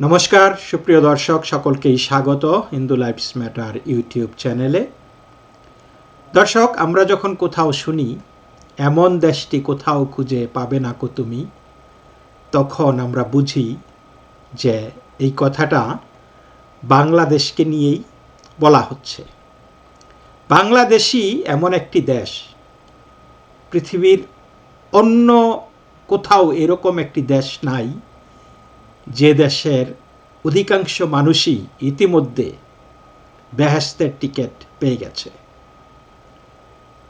নমস্কার, সুপ্রিয় দর্শক, সকলকেই স্বাগত হিন্দু লাইফস ম্যাটার ইউটিউব চ্যানেলে। দর্শক, আমরা যখন কোথাও শুনি, এমন দেশটি কোথাও খুঁজে পাবে না কো তুমি? তখন আমরা বুঝি যে এই কথাটা বাংলাদেশকে নিয়েই বলা হচ্ছে। বাংলাদেশই এমন একটি দেশ। পৃথিবীর অন্য কোথাও এরকম একটি দেশ নাই। যে দেশের অধিকাংশ মানুষই ইতিমধ্যে বেহেস্তের টিকিট পেয়ে গেছে।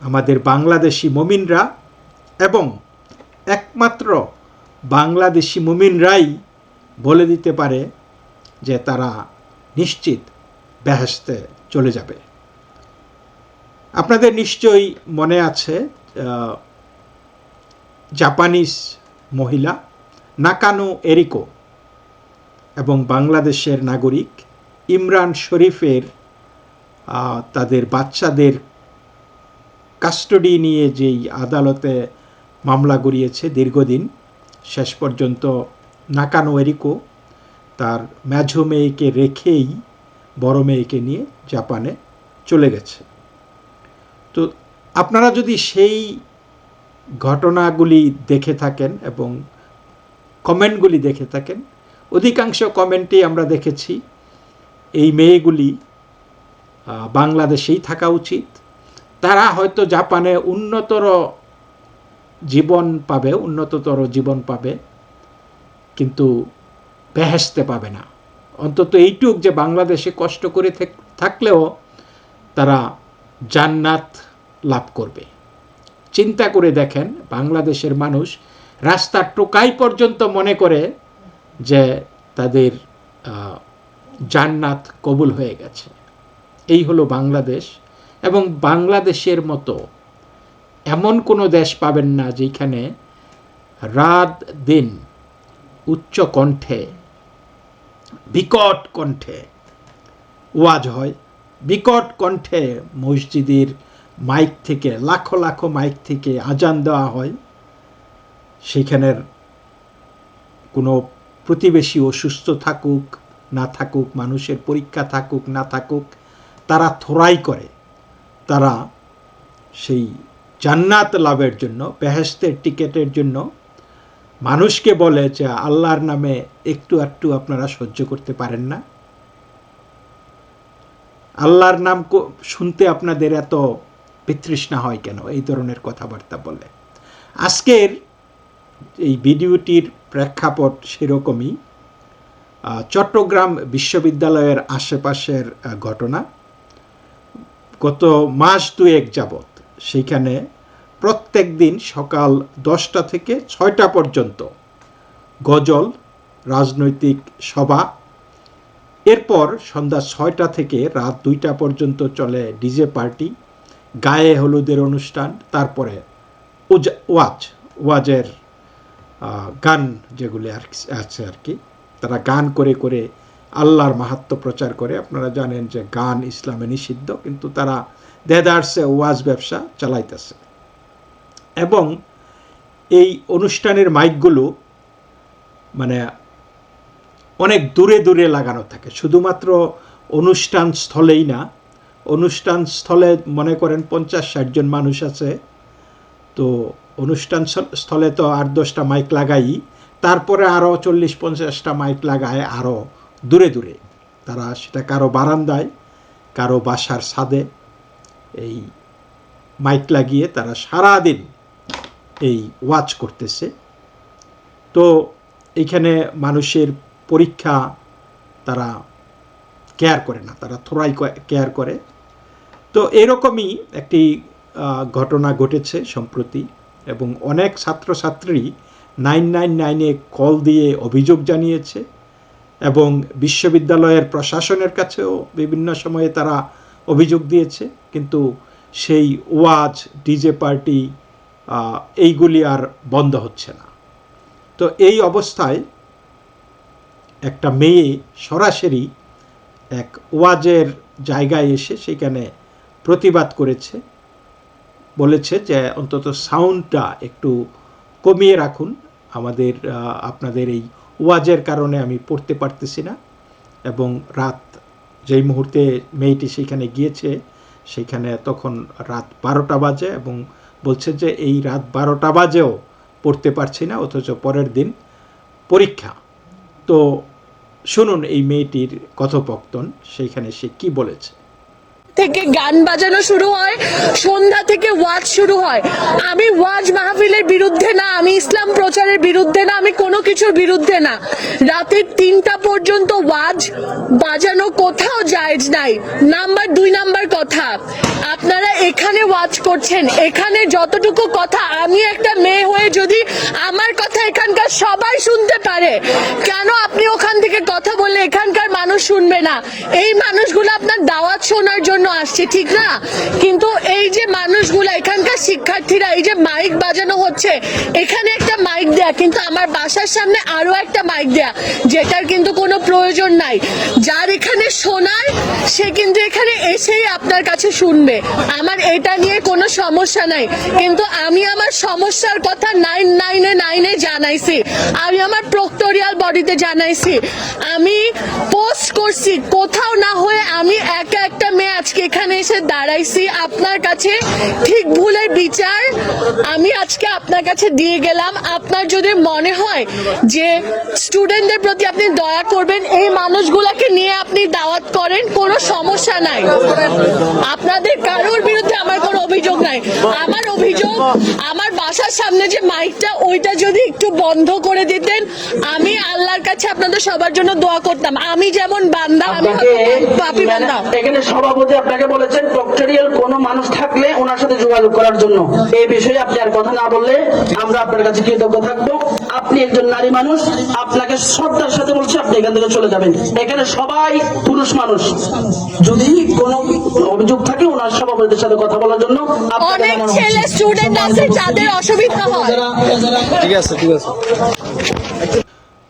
আমাদের বাংলাদেশি মমিনরা এবং একমাত্র বাংলাদেশি মমিনরাই বলে দিতে পারে যে তারা নিশ্চিত বেহেস্তে চলে যাবে। আপনাদের নিশ্চয়ই মনে আছে জাপানিজ মহিলা নাকানো এরিকো। এবং বাংলাদেশের নাগরিক ইমরান শরীফের তাদের বাচ্চাদের কাস্টডি নিয়ে যেই আদালতে মামলা গড়িয়েছে দীর্ঘদিন, শেষ পর্যন্ত নাকানো এরিকো তার মেঝো মেয়েকে রেখেই বড় মেয়েকে নিয়ে জাপানে চলে গেছে। তো আপনারা যদি সেই ঘটনাগুলি দেখে থাকেন এবং কমেন্টগুলি দেখে থাকেন অধিকাংশ কমেন্টেই আমরা দেখেছি, এই মেয়েগুলি বাংলাদেশেই থাকা উচিত। তারা হয়তো জাপানে উন্নতর জীবন পাবে, উন্নততর জীবন পাবে, কিন্তু বেহেসতে পাবে না। অন্তত এইটুক যে বাংলাদেশে কষ্ট করে থাক- থাকলেও তারা জান্নাত লাভ করবে। চিন্তা করে দেখেন, বাংলাদেশের মানুষ রাস্তার টোকাই পর্যন্ত মনে করে যে তাদের জান্নাত কবুল হয়ে গেছে। এই হলো বাংলাদেশ এবং বাংলাদেশের মতো এমন কোনো দেশ পাবেন না যেখানে রাত দিন উচ্চ কণ্ঠে, বিকট কণ্ঠে ওয়াজ হয়। বিকট কণ্ঠে মসজিদের মাইক থেকে, লাখো লাখো মাইক থেকে আজান দেওয়া হয়। সেখানের কোনো প্রতিবেশী অসুস্থ থাকুক, না থাকুক, মানুষের পরীক্ষা থাকুক, না থাকুক, তারা থোড়াই করে। তারা সেই জান্নাত লাভের জন্য বেহেস্তের টিকেটের জন্য মানুষকে বলে যে, আল্লাহর নামে একটু একটু আপনারা সহ্য করতে পারেন না। আল্লাহর নাম শুনতে আপনাদের এত বিতৃষ্ণা হয় কেন? এই ধরনের কথাবার্তা বলে। আজকের এই ভিডিওটির প্রেক্ষাপট সেরকমই। চট্টগ্রাম বিশ্ববিদ্যালয়ের আশেপাশের ঘটনা। গত মাস দুয়েক যাবৎ সেইখানে প্রত্যেক দিন সকাল দশটা থেকে ছয়টা পর্যন্ত গজল, রাজনৈতিক সভা। এরপর সন্ধ্যা ছয়টা থেকে রাত দুইটা পর্যন্ত চলে ডিজে পার্টি, গায়ে হলুদের অনুষ্ঠান, তারপরে ওয়াজ, ওয়াজের গান যেগুলি আর আছে আর কি, তারা গান করে করে আল্লাহর মাহাত্ম প্রচার করে। আপনারা জানেন যে গান ইসলামে নিষিদ্ধ, কিন্তু তারা দেদারসে ওয়াজ ব্যবসা চালাইতেছে। এবং এই অনুষ্ঠানের মাইকগুলো মানে অনেক দূরে দূরে লাগানো থাকে। শুধুমাত্র অনুষ্ঠান স্থলেই না, অনুষ্ঠান স্থলে মনে করেন পঞ্চাশ ষাট জন মানুষ আছে। তো অনুষ্ঠান স্থলে তো আট দশটা মাইক লাগাই, তারপরে আরও চল্লিশ, পঞ্চাশটা মাইক লাগায় আরও দূরে দূরে। তারা সেটা কারও বারান্দায়, কারও বাসার ছাদে এই মাইক লাগিয়ে তারা সারাদিন এই ওয়াচ করতেছে। তো এইখানে মানুষের পরীক্ষা তারা কেয়ার করে না, তারা থোড়াই কেয়ার করে। তো এরকমই একটি ঘটনা ঘটেছে সম্প্রতি। এবং অনেক ছাত্রছাত্রী নাইন নাইন নাইনে কল দিয়ে অভিযোগ জানিয়েছে এবং বিশ্ববিদ্যালয়ের প্রশাসনের কাছেও বিভিন্ন সময়ে তারা অভিযোগ দিয়েছে। কিন্তু সেই ওয়াজ, ডিজে পার্টি এইগুলি আর বন্ধ হচ্ছে না। তো এই অবস্থায় একটা মেয়ে সরাসরি এক ওয়াজের জায়গায় এসে সেখানে প্রতিবাদ করেছে। বলেছে যে অন্তত সাউন্ডটা একটু কমিয়ে রাখুন। আমাদের আপনাদের এই ওয়াজের কারণে আমি পড়তে পারতেছি না এবং রাত যেই মুহূর্তে মেয়েটি সেখানে গিয়েছে সেখানে তখন রাত বারোটা বাজে এবং বলছে যে এই রাত বারোটা বাজেও পড়তে পারছি না, অথচ পরের দিন পরীক্ষা। তো শুনুন এই মেয়েটির কথোপকথন, সেইখানে সে কি বলেছে। থেকে গান বাজানো শুরু হয়, সন্ধ্যা থেকে ওয়াজ শুরু হয়। আমি ওয়াজ মাহফিলের বিরুদ্ধে না, আমি ইসলাম প্রচারের বিরুদ্ধে না, আমি কোনো কিছুর বিরুদ্ধে না। রাতের তিনটা পর্যন্ত ওয়াজ বাজানো কোথাও যায় নাই। নাম্বার দুই, নাম্বার কথা। আপনারা এখানে ওয়াজ করছেন। এখানে যতটুকু কথা, আমি একটা মেয়ে হয়ে যদি আমার কথা এখানকার সবাই শুনতে পারে, কেন আপনি ওখান থেকে কথা বললে এখানকার মানুষ শুনবে না? এই মানুষগুলো আপনার দাওয়াত শোনার জন্য আসছে, ঠিক না? কিন্তু এই যে মানুষগুলো, এখানকার শিক্ষার্থীরা, এই যে মাইক বাজানো হচ্ছে, এখানে একটা মাইক দেয়া, কিন্তু আমার বাসার সামনে আরও একটা মাইক দেয়া, যেটার কিন্তু কোনো প্রয়োজন নাই। যার এখানে শোনায় সে কিন্তু এখানে এসেই আপনার কাছে শুনবে। আমার এটা নিয়ে কোনো সমস্যা নাই। কিন্তু আমি আমার সমস্যার কথা নাইন নাইনে নাইনে জানাইছি। আমি আমার প্রক্টোরিয়াল বডিতে জানাইছি। আমি পোস্ট করছি। কোথাও না হয়ে আমি একা একটা মেয়ে আজকে এখানে এসে দাঁড়াইছি। আপনার কাছে ঠিক ভুলের বিচার আমি আজকে আপনার কাছে দিয়ে গেলাম। আপনার যদি মনে হয় যে স্টুডেন্টদের প্রতি আপনি দয়া করবেন, এই মানুষগুলোকে নিয়ে আপনি দাওয়াত করেন, কোনো সমস্যা নাই। আপনাদের কারোর বিরুদ্ধে আমার কোনো অভিযোগ নাই। আমার অভিযোগ আমার বাসার সামনে যে মাইকটা ওইটা যদি একটু বন্ধ করে দিতেন আমি আল্লাহর কাছে আপনাদের সবার জন্য দোয়া করতাম। আমি যেমন বান্দা আমি পাপি বান্দা। এখানে সভাপতি আপনাকে বলেছেন প্রক্টোরিয়াল কোনো মানুষ থাকলে ওনার সাথে যোগাযোগ করার জন্য। এই বিষয়ে আপনি আর কথা না বললে আমরা আপনার কাছে কৃতজ্ঞ থাকব। আপনি একজন নারী মানুষ আপনাকে শ্রদ্ধার সাথে বলছি আপনি এখান থেকে চলে যাবেন। এখানে সবাই পুরুষ মানুষ। যদি কোনো অভিযোগ থাকে ওনার সভাপতির সাথে কথা বলার জন্য অনেক ছেলে স্টুডেন্ট আছে যাদের অসুবিধা হয়। ঠিক আছে ঠিক আছে।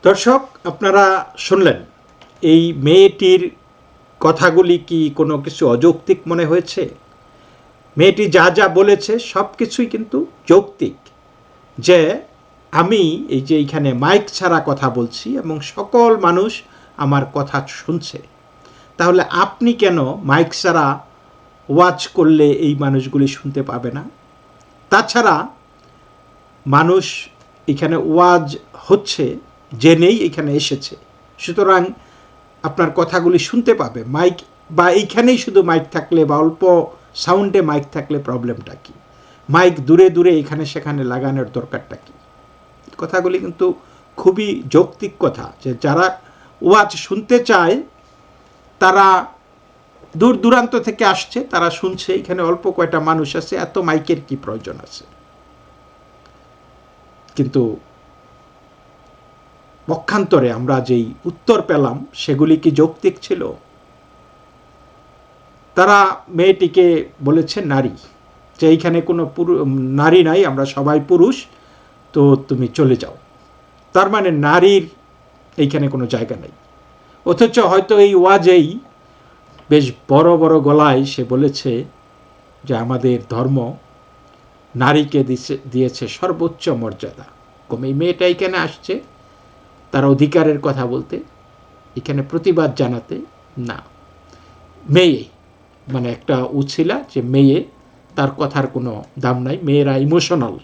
দর্শক আপনারা শুনলেন এই মেয়েটির কথাগুলি কি কোনো কিছু অযৌক্তিক মনে হয়েছে? মেয়েটি যা যা বলেছে সব কিছুই কিন্তু যৌক্তিক। যে আমি এই যে এইখানে মাইক ছাড়া কথা বলছি এবং সকল মানুষ আমার কথা শুনছে, তাহলে আপনি কেন মাইক ছাড়া ওয়াচ করলে এই মানুষগুলি শুনতে পাবে না? তাছাড়া মানুষ এখানে ওয়াজ হচ্ছে, জেনেই এখানে এসেছে। সুতরাং আপনার কথাগুলি শুনতে পাবে। মাইক বা এইখানেই শুধু মাইক থাকলে বা অল্প সাউন্ডে মাইক থাকলে প্রবলেমটা কি? মাইক দূরে দূরে এখানে সেখানে লাগানোর দরকারটা কি? কথাগুলি কিন্তু খুবই যৌক্তিক কথা যে যারা ওয়াজ শুনতে চায়, তারা দূর দূরান্ত থেকে আসছে, তারা শুনছে, এখানে অল্প কয়টা মানুষ আছে, এত মাইকের কি প্রয়োজন আছে? কিন্তু পক্ষান্তরে আমরা যেই উত্তর পেলাম, সেগুলি কি যৌক্তিক ছিল? তারা মেয়েটিকে বলেছে নারী, যে এইখানে কোনো পুরু- নারী নাই, আমরা সবাই পুরুষ। তো তুমি চলে যাও। তার মানে নারীর এইখানে কোনো জায়গা নেই। অথচ হয়তো এই ওয়াজেই বেশ বড় বড় গলায় সে বলেছে যে আমাদের ধর্ম নারীকে দিয়েছে সর্বোচ্চ মর্যাদা। কম এই মেয়েটা এখানে আসছে, তার অধিকারের কথা বলতে, এখানে প্রতিবাদ জানাতে, না। মেয়ে মানে একটা উছিলা যে মেয়ে, তার কথার কোনো দাম নাই। মেয়েরা ইমোশনাল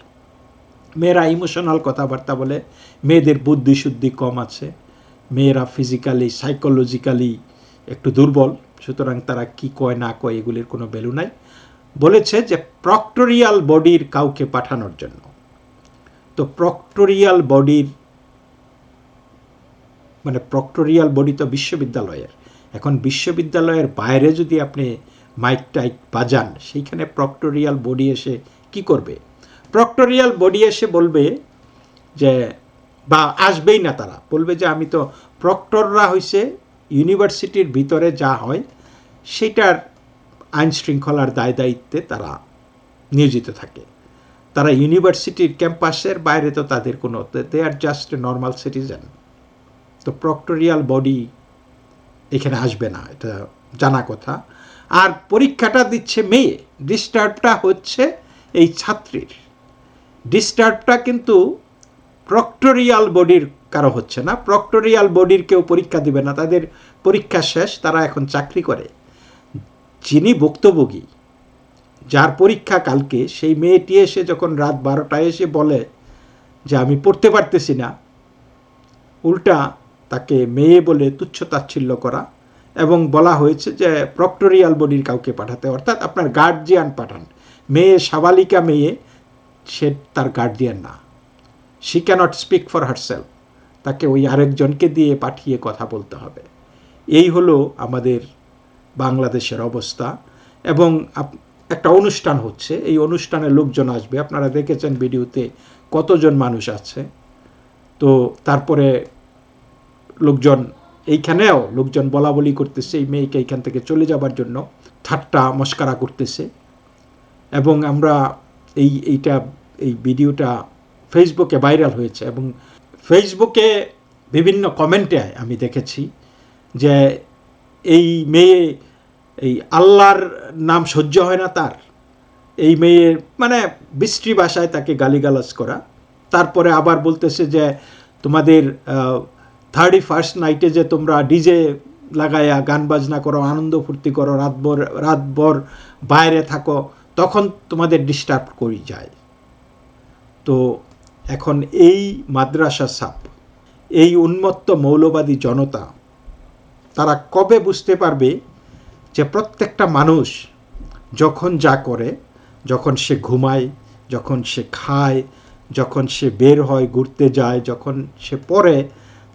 মেয়েরা ইমোশনাল কথাবার্তা বলে, মেয়েদের বুদ্ধি শুদ্ধি কম আছে, মেয়েরা ফিজিক্যালি সাইকোলজিক্যালি একটু দুর্বল, সুতরাং তারা কি কয়, না কয় এগুলির কোনো ভ্যালু নাই। বলেছে যে প্রক্টোরিয়াল বডির কাউকে পাঠানোর জন্য। তো প্রক্টোরিয়াল বডির মানে প্রক্টোরিয়াল বডি তো বিশ্ববিদ্যালয়ের। এখন বিশ্ববিদ্যালয়ের বাইরে যদি আপনি মাইক টাইক বাজান, সেইখানে প্রক্টোরিয়াল বডি এসে কি করবে? প্রক্টোরিয়াল বডি এসে বলবে যে, বা আসবেই না তারা। বলবে যে, আমি তো প্রক্টররা হইছে ইউনিভার্সিটির ভিতরে যা হয় সেটার আইন শৃঙ্খলার দায় দায়িত্বে তারা নিয়োজিত থাকে। তারা ইউনিভার্সিটির ক্যাম্পাসের বাইরে তো তাদের কোনো they are just normal citizen তো প্রক্টোরিয়াল বডি এখানে আসবে না, এটা জানা কথা। আর পরীক্ষাটা দিচ্ছে মেয়ে ডিস্টার্বটা হচ্ছে এই ছাত্রীর। ডিস্টার্বটা কিন্তু প্রক্টোরিয়াল বডির কারও হচ্ছে না। প্রক্টোরিয়াল বডির কেউ পরীক্ষা দিবে না। তাদের পরীক্ষা শেষ, তারা এখন চাকরি করে। যিনি ভুক্তভোগী, যার পরীক্ষা কালকে, সেই মেয়েটি এসে যখন রাত বারোটায় এসে বলে যে, আমি পড়তে পারতেছি না। উল্টা তাকে মেয়ে বলে তুচ্ছ তাচ্ছিল্য করা এবং বলা হয়েছে যে প্রক্টোরিয়াল বডির কাউকে পাঠাতে। অর্থাৎ আপনার গার্জিয়ান পাঠান। মেয়ে সাবালিকা মেয়ে সে তার গার্জিয়ান না। She can't speak for herself তাকে ওই আরেকজনকে দিয়ে পাঠিয়ে কথা বলতে হবে। এই হলো আমাদের বাংলাদেশের অবস্থা এবং একটা অনুষ্ঠান হচ্ছে। এই অনুষ্ঠানে লোকজন আসবে। আপনারা দেখেছেন ভিডিওতে কতজন মানুষ আছে। তো তারপরে লোকজন এইখানেও লোকজন বলা বলি করতেছে, এই মেয়েকে এইখান থেকে চলে যাবার জন্য। ঠাট্টা, মস্কারা করতেছে। এবং আমরা এই, এইটা, এই ভিডিওটা ফেসবুকে ভাইরাল হয়েছে এবং ফেসবুকে বিভিন্ন কমেন্টে আমি দেখেছি যে এই মেয়ে, এই আল্লাহর নাম সহ্য হয় না তার। এই মেয়ের মানে বৃষ্টি ভাষায় তাকে গালিগালাজ করা। তারপরে আবার বলতেছে যে তোমাদের থার্টি ফার্স্ট নাইটে যে তোমরা ডিজে লাগায়া গান বাজনা করো, আনন্দ ফুর্তি করো, রাতভর রাতভর বাইরে থাকো তখন তোমাদের ডিস্টার্ব করি যায়। তো এখন এই মাদ্রাসা সাপ এই উন্মত্ত মৌলবাদী জনতা, তারা কবে বুঝতে পারবে যে প্রত্যেকটা মানুষ যখন যা করে, যখন সে ঘুমায়, যখন সে খায়, যখন সে বের হয়, ঘুরতে যায়, যখন সে পড়ে,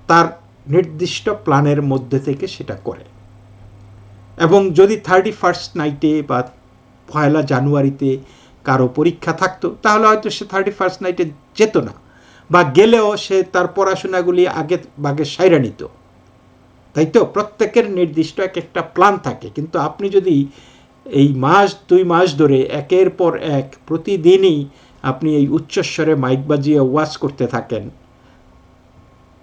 তার নির্দিষ্ট প্ল্যানের মধ্যে থেকে সেটা করে। এবং যদি থার্টি ফার্স্ট নাইটে বা পয়লা জানুয়ারিতে কারও পরীক্ষা থাকতো, তাহলে হয়তো সে থার্টি ফার্স্ট নাইটে যেত না। বা গেলেও সে তার পড়াশোনাগুলি আগে বাগে সাইরা নিত। তাই তো? প্রত্যেকের নির্দিষ্ট এক একটা প্ল্যান থাকে। কিন্তু আপনি যদি এই মাস, দুই মাস ধরে একের পর এক প্রতিদিনই আপনি এই উচ্চস্বরে মাইক বাজিয়ে ওয়াজ করতে থাকেন,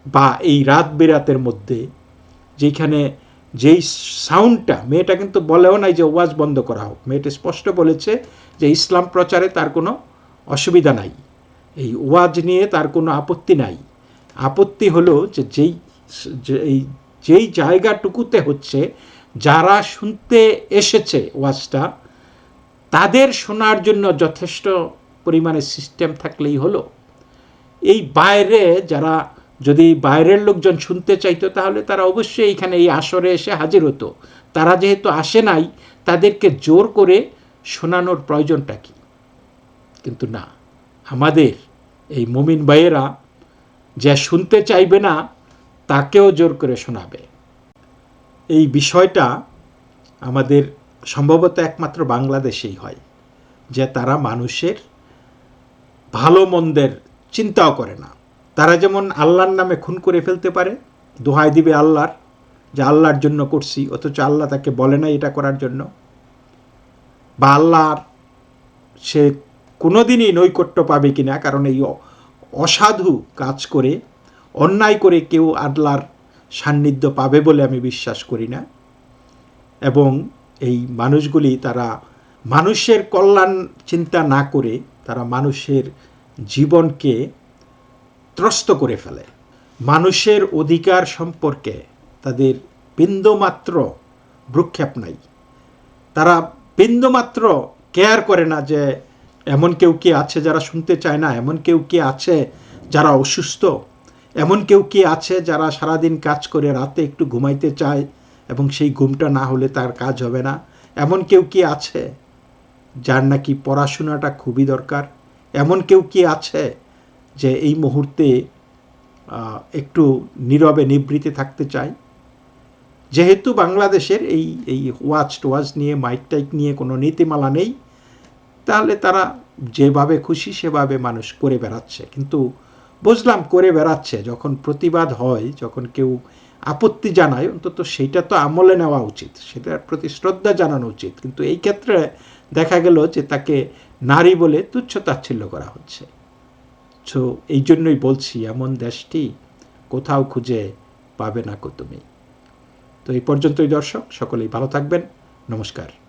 বা এই রাত বেরাতের মধ্যে, যেখানে যেই সাউন্ডটা মেয়েটা কিন্তু বলেও নাই যে ওয়াজ বন্ধ করা হোক। মেয়েটা স্পষ্ট বলেছে যে ইসলাম প্রচারে তার কোনো অসুবিধা নাই। এই ওয়াজ নিয়ে তার কোনো আপত্তি নাই। আপত্তি হলো যে যেই এই, যেই জায়গাটুকুতে হচ্ছে, যারা শুনতে এসেছে ওয়াজটা, তাদের শোনার জন্য যথেষ্ট পরিমাণে সিস্টেম থাকলেই হলো। এই বাইরে যারা যদি বাইরের লোকজন শুনতে চাইতো, তাহলে তারা অবশ্যই এখানে এই আসরে এসে হাজির হতো। তারা যেহেতু আসে নাই, তাদেরকে জোর করে শোনানোর প্রয়োজনটা কি? কিন্তু না, আমাদের এই মমিন ভাইয়েরা যে শুনতে চাইবে না, তাকেও জোর করে শোনাবে। এই বিষয়টা আমাদের সম্ভবত একমাত্র বাংলাদেশেই হয়, যে তারা মানুষের ভালো মন্দের চিন্তাও করে না। তারা যেমন আল্লাহর নামে খুন করে ফেলতে পারে, দোহাই দিবে আল্লাহর, যে আল্লাহর জন্য করছি, অথচ আল্লাহ তাকে বলে না এটা করার জন্য। বা আল্লাহর, সে কোনোদিনই নৈকট্য পাবে কিনা, কারণ এই অসাধু কাজ করে, অন্যায় করে কেউ আল্লাহর সান্নিধ্য পাবে বলে আমি বিশ্বাস করি না। এবং এই মানুষগুলি তারা মানুষের কল্যাণ চিন্তা না করে, তারা মানুষের জীবনকে ত্রস্ত করে ফেলে। মানুষের অধিকার সম্পর্কে তাদের বিন্দুমাত্র ভ্রুক্ষেপ নাই। তারা বিন্দুমাত্র কেয়ার করে না যে এমন কেউ কি আছে যারা শুনতে চায় না, এমন কেউ কি আছে যারা অসুস্থ, এমন কেউ কি আছে যারা সারাদিন কাজ করে রাতে একটু ঘুমাইতে চায় এবং সেই ঘুমটা না হলে তার কাজ হবে না। এমন কেউ কি আছে যার নাকি পড়াশোনাটা খুবই দরকার, এমন কেউ কি আছে যে এই মুহূর্তে একটু নীরবে নিবৃত্তে থাকতে চায় যেহেতু বাংলাদেশের এই এই ওয়াচ টোয়াচ নিয়ে মাইক টাইক নিয়ে কোনো নীতিমালা নেই, তাহলে তারা যেভাবে খুশি সেভাবে মানুষ করে বেড়াচ্ছে। কিন্তু বুঝলাম করে বেড়াচ্ছে, যখন প্রতিবাদ হয়, যখন কেউ আপত্তি জানায়, অন্তত সেইটা তো আমলে নেওয়া উচিত সেটার প্রতি শ্রদ্ধা জানানো উচিত। কিন্তু এই ক্ষেত্রে দেখা গেল যে তাকে নারী বলে তুচ্ছ তাচ্ছিল্য করা হচ্ছে। সো এই জন্যই বলছি, এমন দেশটি কোথাও খুঁজে পাবে না কো তুমি। তো এই পর্যন্তই দর্শক, সকলেই ভালো থাকবেন। নমস্কার।